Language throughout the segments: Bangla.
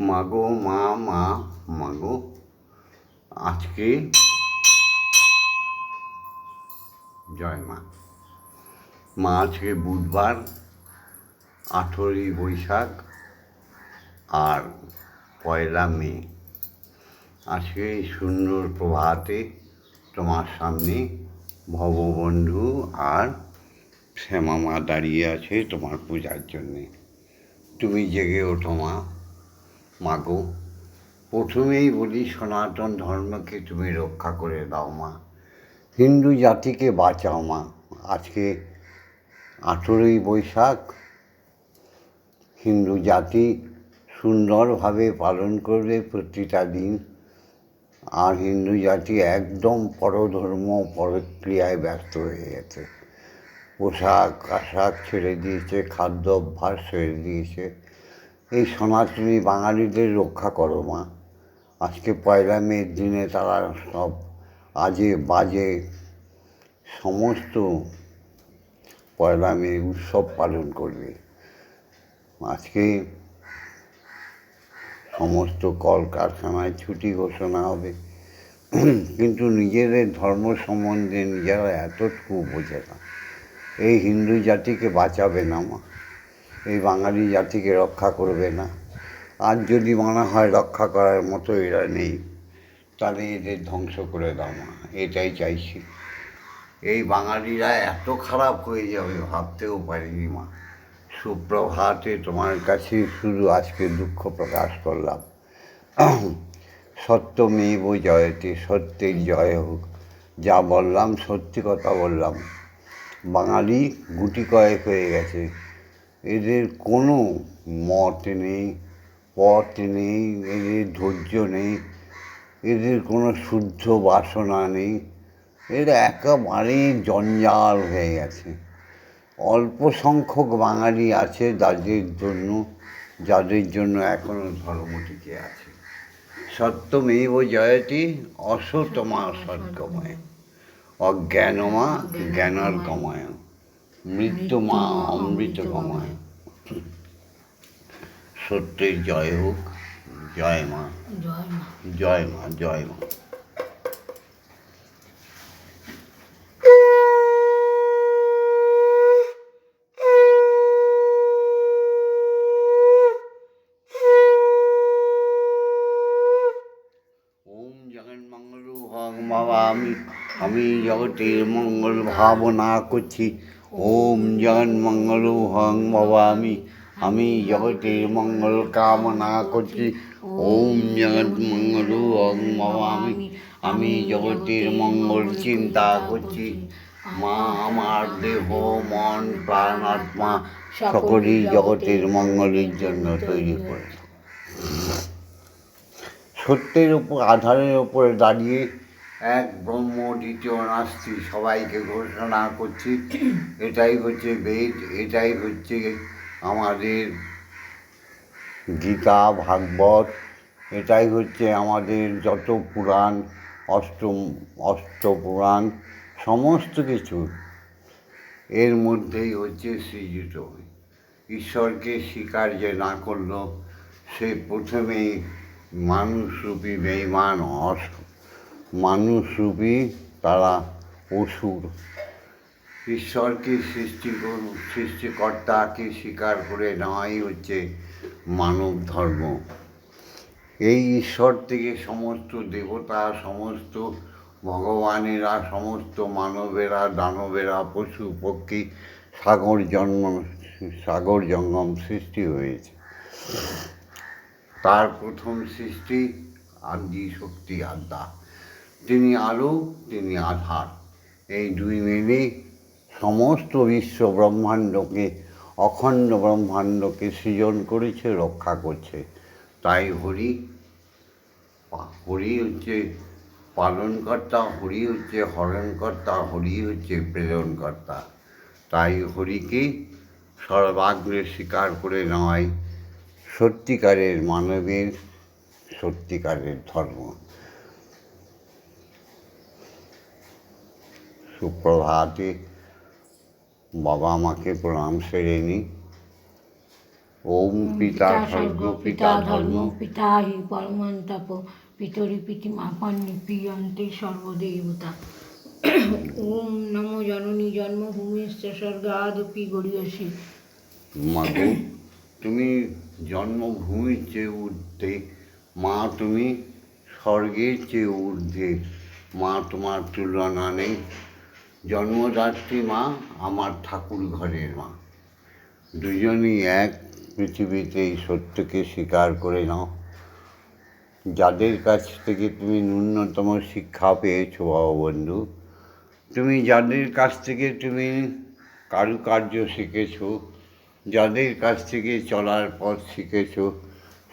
মাগো মা মা মাগো আজকে জয় মা। মা আজকে বুধবার, আঠেরোই বৈশাখ আর পয়লা মে। আজকে সুন্দর প্রভাতে তোমার সামনে ভববন্ধু আর শ্যামা মা দাঁড়িয়ে আছে তোমার পূজার জন্যে। তুমি জেগে ওঠো মা। মাগো, প্রথমেই বলি সনাতন ধর্মকে তুমি রক্ষা করে দাও মা। হিন্দু জাতিকে বাঁচাও মা। আজকে আঠেরোই বৈশাখ, হিন্দু জাতি সুন্দরভাবে পালন করবে প্রতিটা দিন। আর হিন্দু জাতি একদম পরধর্ম পরক্রিয়ায় ব্যস্ত হয়ে গেছে। পোশাক আশাক ছেড়ে দিয়েছে, খাদ্য অভ্যাস ছেড়ে দিয়েছে। এই সনাতনী বাঙালিদের রক্ষা করো মা। আজকে পয়লা মেয়ের দিনে তারা সব আজে বাজে সমস্ত পয়লা মে উৎসব পালন করবে। আজকে সমস্ত কলকারখানায় ছুটি ঘোষণা হবে। কিন্তু নিজেদের ধর্ম সম্বন্ধে নিজেরা এতটুকু বোঝে না। এই হিন্দু জাতিকে বাঁচাবে না মা। এই বাঙালি জাতিকে রক্ষা করবে না। আর যদি মনে হয় রক্ষা করার মতো এরা নেই, তাহলে এদের ধ্বংস করে দাও না এটাই চাইছি। এই বাঙালিরা এত খারাপ হয়ে যাবে, ভাবতেও পারিনি মা। সুপ্রভাতে তোমার কাছে শুধু আজকে দুঃখ প্রকাশ করলাম। সত্য মেয়েব জয়তে, সত্যের জয় হোক, যা বললাম সত্যি কথা বললাম। বাঙালি গুটি কয়েক হয়ে গেছে। এদের কোনো মত নেই, পথ নেই, এদের ধৈর্য নেই, এদের কোনো শুদ্ধ বাসনা নেই। এরা একেবারেই জঞ্জাল হয়ে গেছে। অল্প সংখ্যক বাঙালি আছে যাদের জন্য যাদের জন্য এখনও ধর্ম টিকে আছে। সত্যমেব জয়তি অসতমা সৎগময় অজ্ঞানমা জ্ঞানার গময় মৃত্যুমা অমৃত গময় সত্যের জয় হোক জয় মা। জয় মা। জয় মা মা। বাবা আমি আমি জগতের মঙ্গল ভাবনা করছি। ওম জগন্মঙ্গল হং বাবা আমি জগতের মঙ্গল কামনা করছি ওম জগৎ মঙ্গল হং বাবা আমি আমি জগতের মঙ্গল চিন্তা করছি মা আমার দেহ মন প্রাণ আত্মা সকলেই জগতের মঙ্গলের জন্য তৈরি করে সত্যের উপর আধারের উপরে দাঁড়িয়ে এক ব্রহ্ম দ্বিতীয় নাস্তি সবাইকে ঘোষণা করছি। এটাই হচ্ছে বেদ, এটাই হচ্ছে আমাদের গীতা, ভাগবত, এটাই হচ্ছে আমাদের যত পুরাণ, অষ্টম, অষ্টপুরাণ, সমস্ত কিছু। এর মধ্যেই হচ্ছে সৃজিত ঈশ্বরকে স্বীকার যে না করল, সে প্রথমেই মানুষরূপী বেইমান অস মানুষরূপী তারা অসুর। ঈশ্বরকে সৃষ্টি সৃষ্টিকর্তাকে স্বীকার করে নেওয়াই হচ্ছে মানব ধর্ম। এই ঈশ্বর থেকে সমস্ত দেবতা, সমস্ত ভগবানেরা, সমস্ত মানবেরা, দানবেরা, পশু, পক্ষী, সাগর জন্ম, সাগর জঙ্গম সৃষ্টি হয়েছে। তার প্রথম সৃষ্টি আদি শক্তি আদ্যা। তিনি আলো, তিনি আধার। এই দুই মিলে সমস্ত বিশ্ব ব্রহ্মাণ্ডকে, অখণ্ড ব্রহ্মাণ্ডকে সৃজন করেছে, রক্ষা করছে। তাই হরি হরি হচ্ছে পালনকর্তা, হরি হচ্ছে হরণকর্তা, হরি হচ্ছে প্রেরণকর্তা। তাই হরিকে সর্বাগ্রে স্বীকার করে নেওয়াই সত্যিকারের মানবের সত্যিকারের ধর্ম। সুপ্রভাতে বাবা মাকে প্রণাম সেরে নিই ওম পিতা স্বর্গ পিতা ধর্ম পিতা হি পরমন্তপ পিতরি পিতিমাপান্নি প্রিয়ন্তে সর্বদেবতা। ওম নমো জননী জন্মভূমিশ্চ স্বর্গাদপি গড়িয়সী। মাগো তুমি জন্মভূমির চেয়ে ঊর্ধ্বে। মা তুমি স্বর্গের চেয়ে ঊর্ধ্বে। মা তোমার তুলনা নেই। জন্মদাত্রী মা, আমার ঠাকুর ঘরের মা। দুজনই এক পৃথিবীতে এই সত্যকে স্বীকার করে নাও। যাদের কাছ থেকে তুমি ন্যূনতম শিক্ষা পেয়েছ, বাবা বন্ধু, তুমি যাদের কাছ থেকে তুমি কারুকার্য শিখেছো, যাদের কাছ থেকে চলার পথ শিখেছো,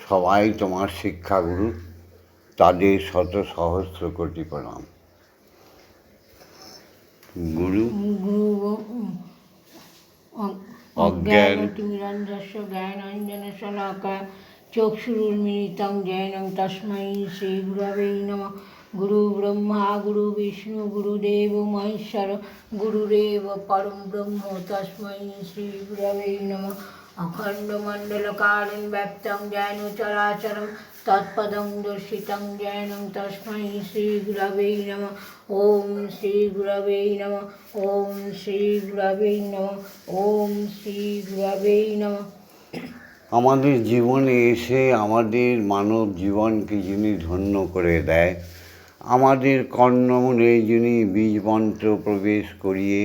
সবাই তোমার শিক্ষাগুরু, তাদের শত সহস্র কোটি প্রণাম। গুরু? গুরু অজ্ঞান। তিমিরাঞ্জস্য জ্ঞানাঞ্জনের শলাকা চক্ষুরুর মিলিতং জৈনং তস্মৈ শ্রী গুরবেই নম। গুরু ব্রহ্মা গুরু বিষ্ণু গুরুদেব মহেশ্বর গুরুরেব পরম ব্রহ্ম তস্মৈ শ্রী গুরবেই নম। অখণ্ডমণ্ডলকালীন ব্যাপ্তং জ্ঞান চরাচরম তৎপদং দর্শিতং জয়নং তস্মৈ শ্রীগুরবেই নম। ওম শ্রীগুরবেই নম। ওম শ্রীগুরবেই নম। ওম শ্রীগুরবেই নম। আমাদের জীবনে এসে আমাদের মানব জীবনকে যিনি ধন্য করে দেয়, আমাদের কর্ণমূলে যিনি বীজ মন্ত্র প্রবেশ করিয়ে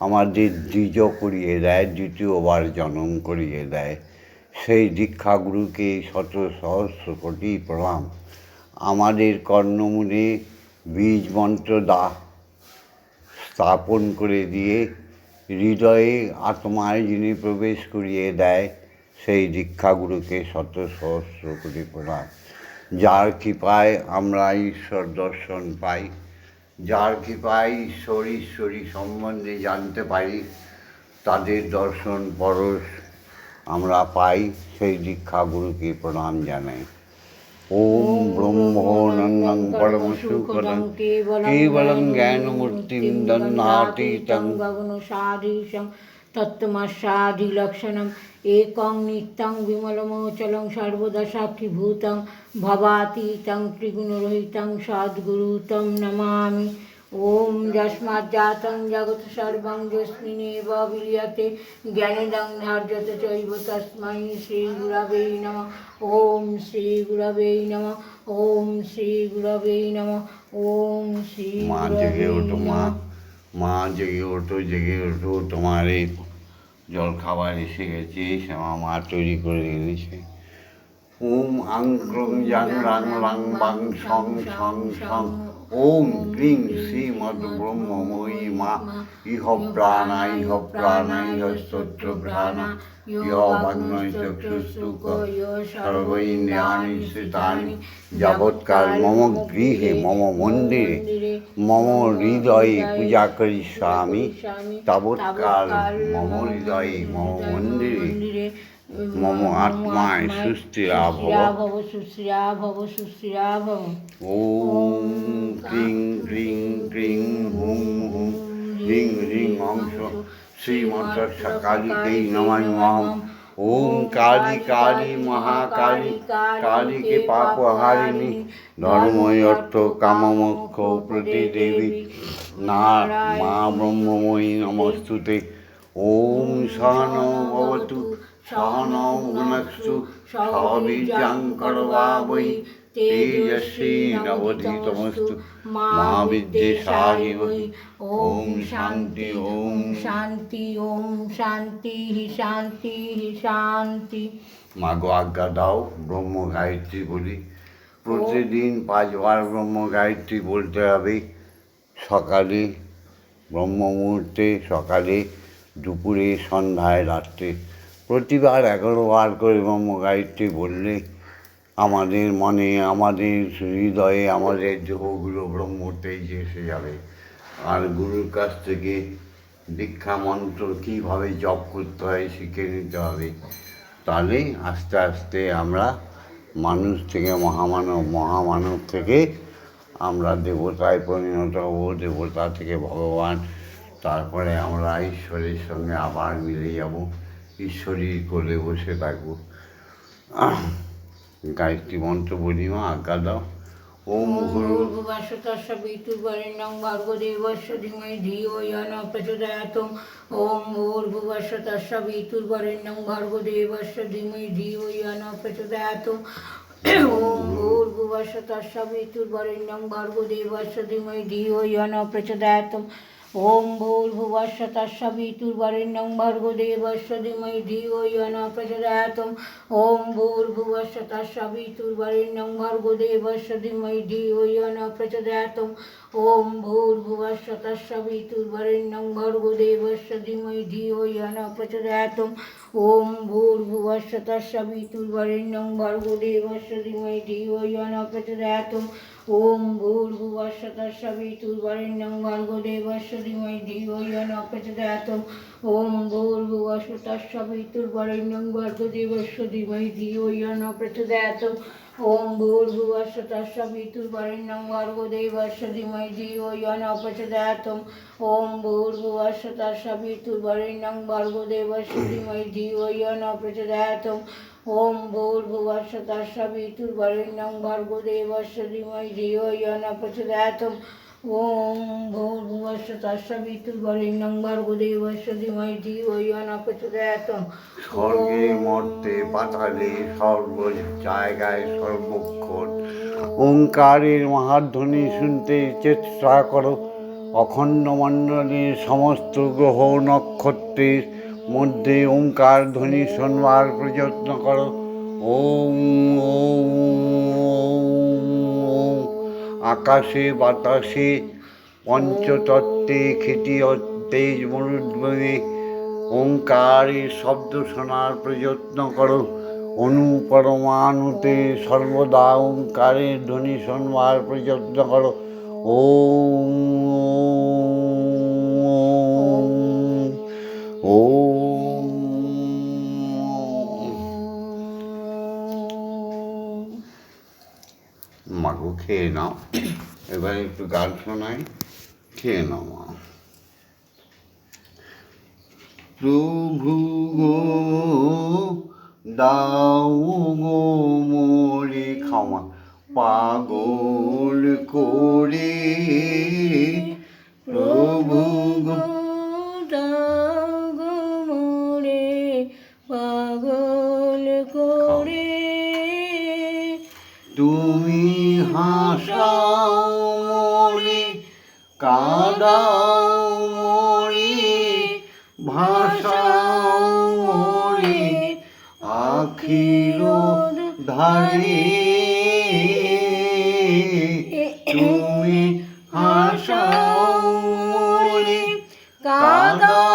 আমাদের দ্বিজ করিয়ে দেয়, দ্বিতীয়বার জনম করিয়ে দেয় সেই দীক্ষাগুরুকে শত সহস্র কোটি প্রণাম। আমাদের কর্ণমূলে বীজ মন্ত্র দা স্থাপন করে দিয়ে হৃদয়ে আত্মায় যিনি প্রবেশ করিয়ে দেয়, সেই দীক্ষাগুরুকে শত সহস্র কোটি প্রণাম। যার কৃপায় আমরা ঈশ্বর দর্শন পাই, যার কৃপায় ঈশ্বর ঈশ্বরী সম্বন্ধে জানতে পারি, তাদের দর্শন পরশ আমরা পাই সেই দীক্ষা গুরুকে প্রণাম জানাই। ওম ব্রহ্মণং পরমসুখদং কেবলং দন্নাতীতং একং নিত্যং বিমলমোচলং সর্বদা ভবাতীতং ত্রিগুণরহিতং নমামি। ওম যস্মাৎ জগত জগৎ সর্বং যস্মিনেব বিলিয়তে জ্ঞানেদং ধার্যত চৈব তস্মৈ শ্রী গুরবে নম ওম শ্রীগুরবে নম ওম শ্রীগুরবে নম ওম শ্রী মা জেগে ওঠো মা মা জেগে ওঠো জেগে ওঠো তোমার এই জল খাবার এসে গেছে শ্যামা মা তৈরি করে এনেছে ওম আং ক্রং জাং রাং বাং সং সং সং ওম ক্রিং শ্রীমদ ব্রহ্মময়ী মা ইহ প্রাণা ইহ প্রাণা ইহ স্তোত্র প্রাণা ইহ বাগ্নয় চক্ষুস্তুক সর্বৈন্দ্রিয়াণি শ্রিতানি যাবৎকাল মম গৃহে মম মন্দিরে মম হৃদয়ে পূজা করিষ্যামি তাবৎকাল মম হৃদয়ে মম মন্দিরে মম আত্মায় সুস্থিরা ভব ভব সুশ্রিয়া ভব সুশ্রিয়া ভব ওম ক্রিং ক্রিং ক্রিং হুম হুম হ্রিং হ্রিং অংশ। শ্রীমতস্য কালিকেই নমামি মহম। ওম কালী কালী, মহাকালী, কালীকে পাপহারিণী ধর্ময় অর্থ কামমোক্ষ প্রতিদেবী না মা ব্রহ্মময়ী নমস্তুতে। ওম সহন ভবতু, সহন ভুনস্তু সবীর্যাং করবাবৈ তেজস্বী নবধীতমস্তু মা বিদ্যেশাহি ওম শান্তি ওম শান্তি ওম শান্তি শান্তি শান্তি মা গো আজ্ঞা দাও ব্রহ্ম গায়ত্রী বলি প্রতিদিন পাঁচবার ব্রহ্ম গায়ত্রী বলতে হবে সকালে ব্রহ্ম মুহূর্তে সকালে দুপুরে সন্ধ্যায় রাত্রে প্রতিবার এগারো বার করে ব্রহ্ম গায়ত্রী বললে আমাদের মনে, আমাদের হৃদয়ে, আমাদের দেহগুলো ব্রহ্মতেই এসে যাবে। আর গুরুর কাছ থেকে দীক্ষা মন্ত্র কীভাবে জপ করতে হয় শিখে নিতে হবে। তাহলে আস্তে আস্তে আমরা মানুষ থেকে, মহামানব মহামানব থেকে আমরা দেবতায় পরিণত হব, দেবতা থেকে ভগবান। তারপরে আমরা ঈশ্বরের সঙ্গে আবার মিলে যাব, ঈশ্বরীর কোলে বসে থাকব। গায়ত্রী মন্ত্র বলি মা আজ্ঞা দাও। ওম গুরু ভূর্ভুবস্বতস্য বিতুর্বরেণ্যং ভর্গদেবস্য ধীমহি ধিয়ো ন প্রচোদয়াৎ ওম ভূর্ভুবস্বতস্য বিতুর্বরেণ্যং ভর্গদেবস্য ধীমহি ধিয়ো ন প্রচোদয়াৎ ওম ভূর্ভুবস্বতস্য বিতুর্বরেণ্যং ভর্গদেবস্য ধীমহি ধিয়ো ন প্রচোদয়াৎ ওম ভূর্ভুবস্বতস্য বিতুর্বরেণ্যং ভর্গদেবস্য ধীমহি ধিয়ো ন প্রচোদয়াৎ ওম ভূর্ভুবস্বতস্য বিতুর্বরেণ্যং ভর্গদেবস্য ধীমহি ধিয়ো ন প্রচোদয়াৎ ওম ভূর্ভুবস্বতস্য বিতুর্বরেণ্যং ভর্গদেবস্য ধীমহি ধিয়ো ন প্রচোদয়াৎ ওম ভূর্ভুবস্বতস্য বিতুর্বরেণ্যং ভর্গদেবস্য ধীমহি ধিয়ো ন প্রচোদয়াৎ ওম ভূর্ভুবস্বতস্য বিতুর্বরেণ্যং ভর্গদেবস্য ধীমহি ধিয়ো য় ন প্রচোদয়াৎ ওম ভূর্ভুবস্বতস্য বিতুর্বরেণ্যং ভর্গদেবস্য ধীমহি ধিয়ো য় ওম ভূর্ভুবস্বতস্য বিতুর্বরেণ্যং ভর্গদেবস্য ধীমহি ধিয়ো য় ন প্রচোদয়াৎ ওম ভূর্ভুবস্বতস্য বিতুর্বরেণ্যং ভর্গদেবস্য ধীমহি ধিয়ো য় ন প্রচোদয়াৎ ওম ভূর্ভুবস্বতস্য বিতুর্বরেণ্যং ভর্গদেবস্য ধীমহি ধিয়ো য় ন প্রচোদয়াৎ ওম ভূর্ভুবস্বতস্য বিতুর্বরেণ্যং ভর্গদেবস্য ধীমহি ধিয়ো য় ন প্রচোদয়াৎ স্বর্গে মর্তে পাতালে সর্ব জায়গায় সর্বক্ষণ। ওঙ্কারের মহাধ্বনি শুনতে চেষ্টা করো। অখণ্ড মণ্ডলের সমস্ত গ্রহ নক্ষত্রের মধ্যে ওঙ্কার ধ্বনি শোনবার প্রযত্ন করো। ওম ওম ওম। আকাশে বাতাসে পঞ্চতত্ত্বে খেটিয়ত্তে মরুদ্বনে ওঙ্কারের শব্দ শোনার প্রযত্ন করো। অনুপরমাণুতে সর্বদা ওঙ্কারের ধ্বনি শোনবার প্রযত্ন করো। ও ওম খেয়ে নাও। এবার একটু গান শোনাই, খেয়ে নাও মা। প্রভু গো, দাও গো মোরে খাওয়া। পাগল করে প্রভু গো মোরে হাসাও মোরে কাদাও মোরে ভাষাও মোরে আখির ধারে তুমি হাসাও মোরে কাদাও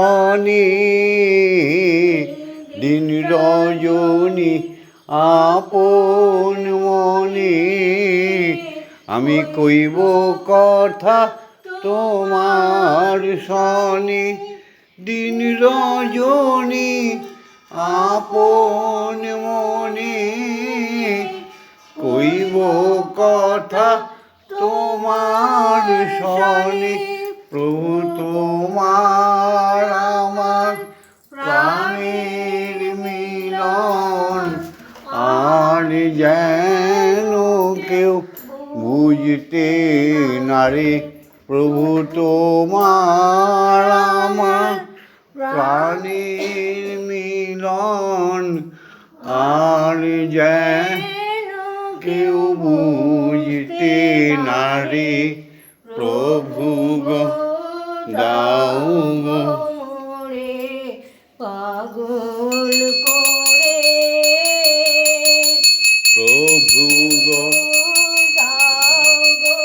শনি দিন রজনী আপন মনে। আমি কইব কথা তোমার শনি, দিন রজনী আপন মনে। কইব কথা তোমার শনি প্রভু তোমার আমার প্রাণের মিলন। আর যেন কেউ বুঝতে নারে প্রভু তোমার আমার প্রাণের মিলন। আর যেন কেউ বুঝতে নারে প্রভু গো দাও গো। পাগল করে। প্রভু গো দাও গো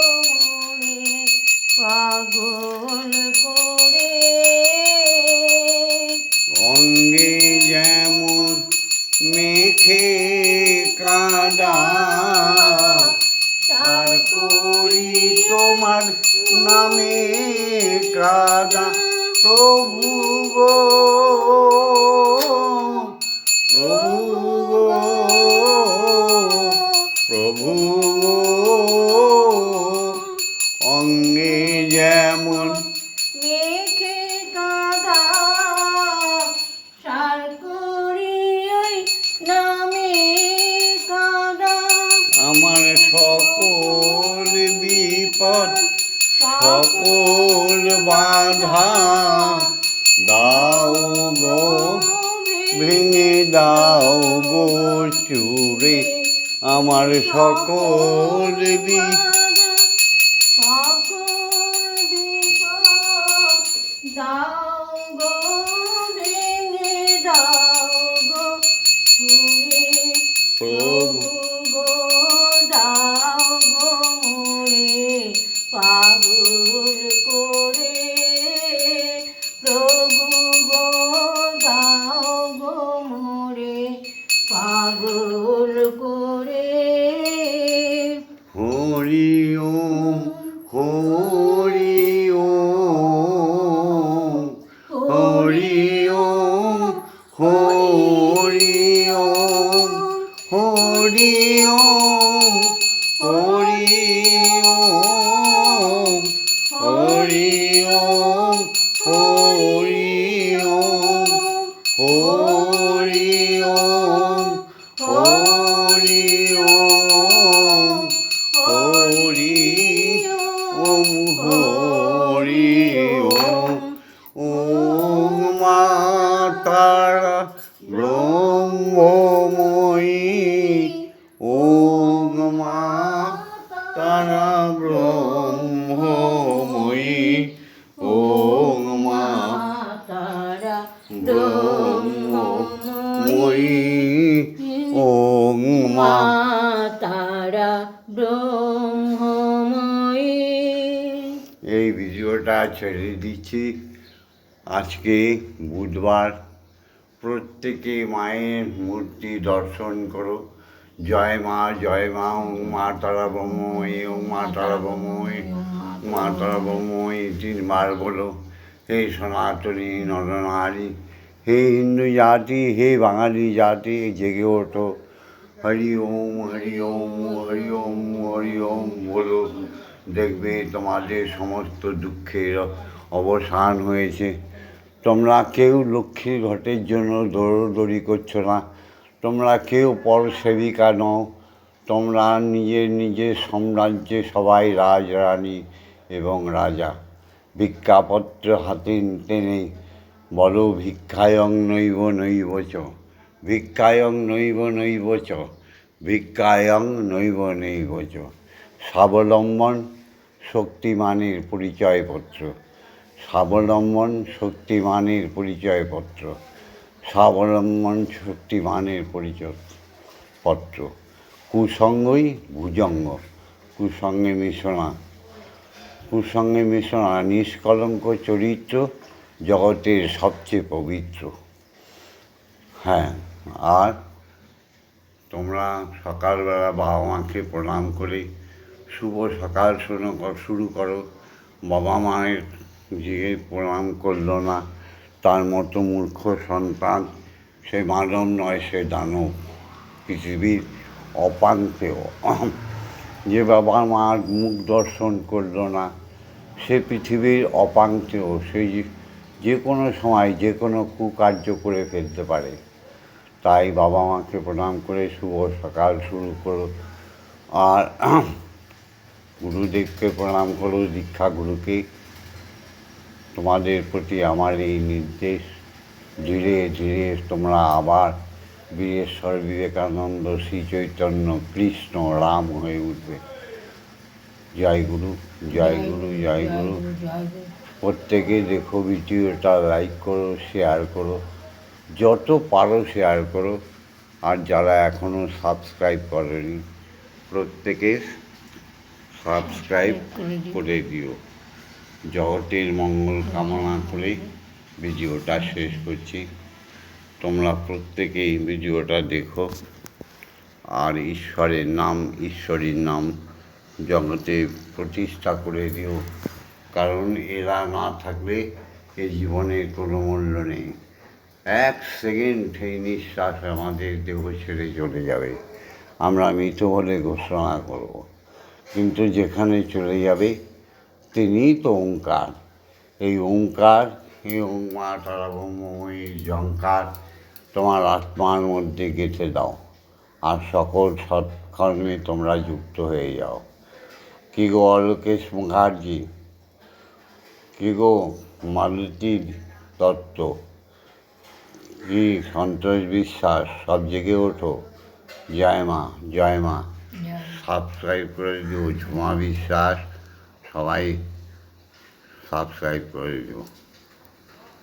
পাগল করে। অঙ্গে যেমন মেখে কাদা আর করি তোমার নামে কাদা প্রভু গো। প্রভু গো প্রভু ফুল বাঁধা দাও গো ভেঙে দাও গো চুরে আমার সকল বি প্রভু। গো দা করে মা তারা মা তারা মা তারা এই ভিডিওটা ছেড়ে দিচ্ছি। আজকে বুধবার প্রত্যেকে মায়ের মূর্তি দর্শন করো। জয় মা জয় মা, ওং মা তারা ব্রহ্মময়ী ওং মা তারা ব্রহ্মময়ী মা তারা ব্রহ্মময়ী তিনবার বলো হে সনাতনী নরনারী, হে হিন্দু জাতি, হে বাঙালি জাতি, জেগে ওঠো। হরি ওম হরি ওম হরি ওম হরি ওম বলো। দেখবে তোমাদের সমস্ত দুঃখের অবসান হয়েছে। তোমরা কেউ লক্ষ্মীর ঘটের জন্য দৌড়দৌড়ি করছ না। তোমরা কেউ পরসেবিকা নও। তোমরা নিজের নিজের সাম্রাজ্যে সবাই রাজরানী এবং রাজা। ভিক্ষাপত্র হাতে টেনে বলো ভিক্ষায়ং নৈব নৈব চ। ভিক্ষায়ং নৈব নৈব চ। ভিক্ষায়ং নৈব নৈব চ। স্বাবলম্বন শক্তিমানের পরিচয়পত্র। স্বাবলম্বন শক্তিমানের পরিচয়পত্র। স্বাবলম্বন শক্তিমানের পরিচয় পত্র কুসঙ্গই ভুজঙ্গ। কুসঙ্গে মিশনা। কুসঙ্গে মিশনা নিষ্কলঙ্ক চরিত্র জগতের সবচেয়ে পবিত্র। হ্যাঁ আর তোমরা সকালবেলা বাবা মাকে প্রণাম করে শুভ সকাল শুরু করো। বাবা মায়ের যে প্রণাম করল না, তার মতো মূর্খ সন্তান সে মানব নয়, সে দানব। পৃথিবীর অপান্তেও। যে বাবা মার মুখ দর্শন করল না, সে পৃথিবীর অপাঙ্কেও সে যে কোনো সময় যে কোনো কুকার্য করে ফেলতে পারে। তাই বাবা মাকে প্রণাম করে শুভ সকাল শুরু করো। আর গুরুদেবকে প্রণাম করো, দীক্ষা গুরুকে তোমাদের প্রতি আমার এই নির্দেশ। ধীরে ধীরে তোমরা আবার বীরেশ্বর বিবেকানন্দ শ্রী চৈতন্য কৃষ্ণ রাম হয়ে উঠবে। জয় গুরু জয় গুরু জয় গুরু। প্রত্যেকে দেখো ভিডিওটা লাইক করো শেয়ার করো। যত পারো শেয়ার করো। আর যারা এখনও সাবস্ক্রাইব করেনি প্রত্যেকে সাবস্ক্রাইব করে দিও। জগতের মঙ্গল কামনা করে ভিডিওটা শেষ করছি। তোমরা প্রত্যেকেই ভিডিওটা দেখো। আর ঈশ্বরের নাম, ঈশ্বরীর নাম জগতে প্রতিষ্ঠা করে দিও। কারণ এরা না থাকলে এই জীবনের কোনো মূল্য নেই। এক সেকেন্ড এই নিঃশ্বাস আমাদের দেহ ছেড়ে চলে যাবে। আমরা মৃত বলে ঘোষণা করব। কিন্তু যেখানে চলে যাবে তিনিই তো ওঙ্কার। এই ওঙ্কার এই ওঙ্মা তারা ব্রহ্মময়ী জঙ্কার তোমার আত্মার মধ্যে গেঁথে দাও আর সকল সৎকর্মে তোমরা যুক্ত হয়ে যাও। কি গো অলোকেশ মুখার্জি? কি গো মালতী দত্ত? কি সন্তোষ বিশ্বাস? সব জেগে ওঠো। জয় মা জয় মা। সাবস্ক্রাইব করে দিও ঝুমা বিশ্বাস। সবাই সাবস্ক্রাইব করে দিও